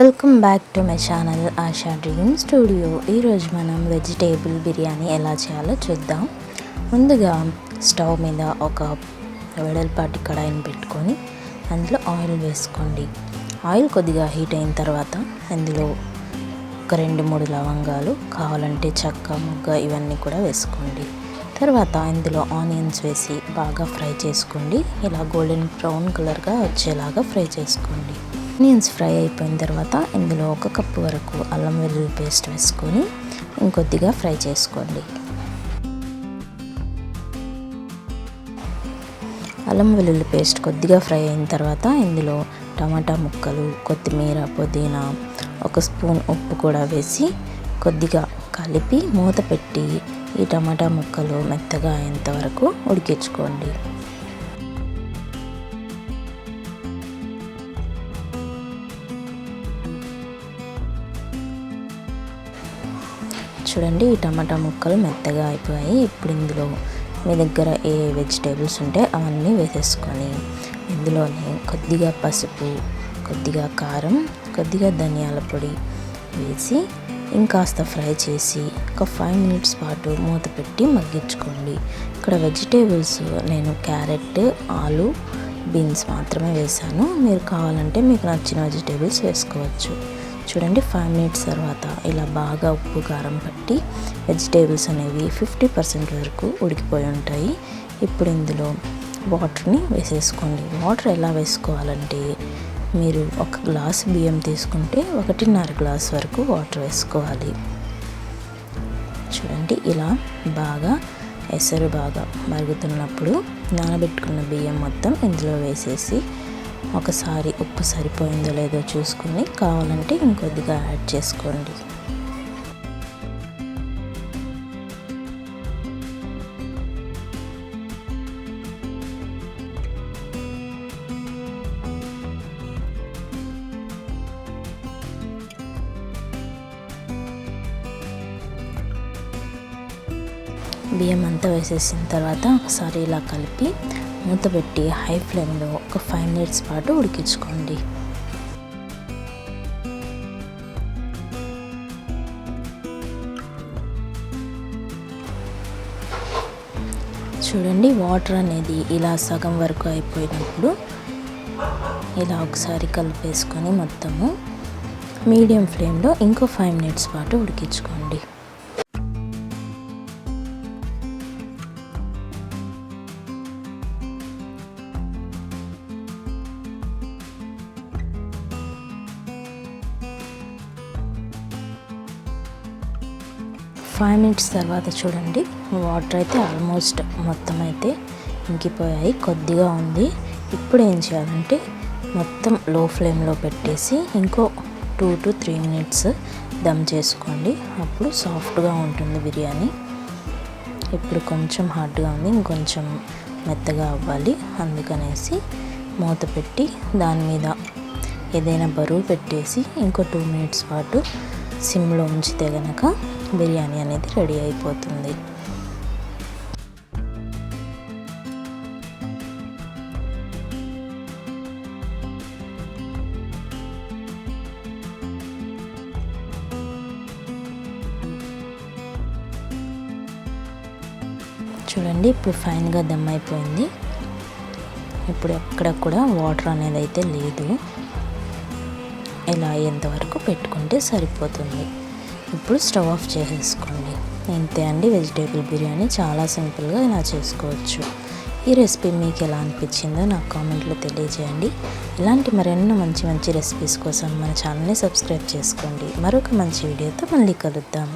Welcome back to my channel Asha dream studio ఈరోజు మనం vegetable biryani ఎలా చేయాలో చూద్దాం. ముందుగా స్టవ్ మీద ఒక వెడల్పాటి కడాయిని పెట్టుకొని అందులో ఆయిల్ వేసుకోండి. ఆయిల్ కొద్దిగా హీట్ అయిన తర్వాత అందులో ఒక రెండు మూడు లవంగాలు కావాలంటే చెక్క ముగ్గ ఇవన్నీ కూడా వేసుకోండి. తర్వాత ఇందులో ఆనియన్స్ వేసి బాగా ఫ్రై చేసుకోండి. ఇలా గోల్డెన్ బ్రౌన్ కలర్గా వచ్చేలాగా ఫ్రై చేసుకోండి. ఆనియన్స్ ఫ్రై అయిపోయిన తర్వాత ఇందులో ఒక కప్పు వరకు అల్లం వెల్లుల్లి పేస్ట్ వేసుకొని ఇంకొద్దిగా ఫ్రై చేసుకోండి. అల్లం వెల్లుల్లి పేస్ట్ కొద్దిగా ఫ్రై అయిన తర్వాత ఇందులో టమాటా ముక్కలు కొత్తిమీర పుదీనా ఒక స్పూన్ ఉప్పు కూడా వేసి కొద్దిగా కలిపి మూత పెట్టి ఈ టమాటా ముక్కలు మెత్తగా అయ్యేంత వరకు ఉడికించుకోండి. చూడండి ఈ టమాటా ముక్కలు మెత్తగా అయిపోయాయి. ఇప్పుడు ఇందులో మీ దగ్గర ఏ వెజిటేబుల్స్ ఉంటే అవన్నీ వేసేసుకొని ఇందులోనే కొద్దిగా పసుపు కొద్దిగా కారం కొద్దిగా ధనియాల పొడి వేసి ఇంకాస్త ఫ్రై చేసి ఒక ఫైవ్ మినిట్స్ పాటు మూత పెట్టి మగ్గించుకోండి. ఇక్కడ వెజిటేబుల్స్ నేను క్యారెట్ ఆలు బీన్స్ మాత్రమే వేసాను మీరు కావాలంటే మీకు నచ్చిన వెజిటేబుల్స్ వేసుకోవచ్చు. చూడండి ఫైవ్ మినిట్స్ తర్వాత ఇలా బాగా ఉప్పు కారం పట్టి వెజిటేబుల్స్ అనేవి ఫిఫ్టీ పర్సెంట్ వరకు ఉడికిపోయి ఉంటాయి. ఇప్పుడు ఇందులో వాటర్ని వేసేసుకోండి. వాటర్ ఎలా వేసుకోవాలంటే మీరు ఒక గ్లాస్ బియ్యం తీసుకుంటే ఒకటిన్నర గ్లాస్ వరకు వాటర్ వేసుకోవాలి. చూడండి ఇలా బాగా ఎసరు బాగా మరుగుతున్నప్పుడు నానబెట్టుకున్న బియ్యం మొత్తం ఇందులో వేసేసి ఒకసారి ఉప్పు సరిపోయిందో లేదో చూసుకొని కావాలంటే ఇంకొద్దిగా యాడ్ చేసుకోండి. బియ్యం అంతా వేసేసిన తర్వాత ఒకసారి ఇలా కలిపి మూత పెట్టి హై ఫ్లేమ్లో ఒక ఫైవ్ మినిట్స్ పాటు ఉడికించుకోండి. చూడండి వాటర్ అనేది ఇలా సగం వరకు అయిపోయినప్పుడు ఇలా ఒకసారి కలిపేసుకొని మొత్తము మీడియం ఫ్లేమ్లో ఇంకో ఫైవ్ మినిట్స్ పాటు ఉడికించుకోండి. ఫైవ్ మినిట్స్ తర్వాత చూడండి వాటర్ అయితే ఆల్మోస్ట్ మొత్తం అయితే ఇంకిపోయాయి కొద్దిగా ఉంది. ఇప్పుడు ఏం చేయాలంటే మొత్తం లో ఫ్లేమ్లో పెట్టేసి ఇంకో two to three minutes dum చేసుకోండి. అప్పుడు సాఫ్ట్గా ఉంటుంది బిర్యానీ. ఇప్పుడు కొంచెం హార్డ్గా ఉంది ఇంకొంచెం మెత్తగా అవ్వాలి. అందుకనేసి మూత పెట్టి దాని మీద ఏదైనా బరువు పెట్టేసి ఇంకో టూ మినిట్స్ పాటు సిమ్లో ఉంచితే గనక బిర్యానీ అనేది రెడీ అయిపోతుంది. చూడండి ఇప్పుడు ఫైన్గా దమ్ అయిపోయింది. ఇప్పుడు ఎక్కడ కూడా వాటర్ అనేది అయితే లేదు. ఇలా అయ్యేంతవరకు పెట్టుకుంటే సరిపోతుంది. ఇప్పుడు స్టవ్ ఆఫ్ చేసేసుకోండి. ఇంతే అండి వెజిటేబుల్ బిర్యానీ చాలా సింపుల్గా ఇలా చేసుకోవచ్చు. ఈ రెసిపీ మీకు ఎలా అనిపించిందో నాకు కామెంట్లో తెలియజేయండి. ఇలాంటి మరెన్నో మంచి మంచి రెసిపీస్ కోసం మన ఛానల్ని సబ్స్క్రైబ్ చేసుకోండి. మరొక మంచి వీడియోతో మళ్ళీ కలుద్దాం.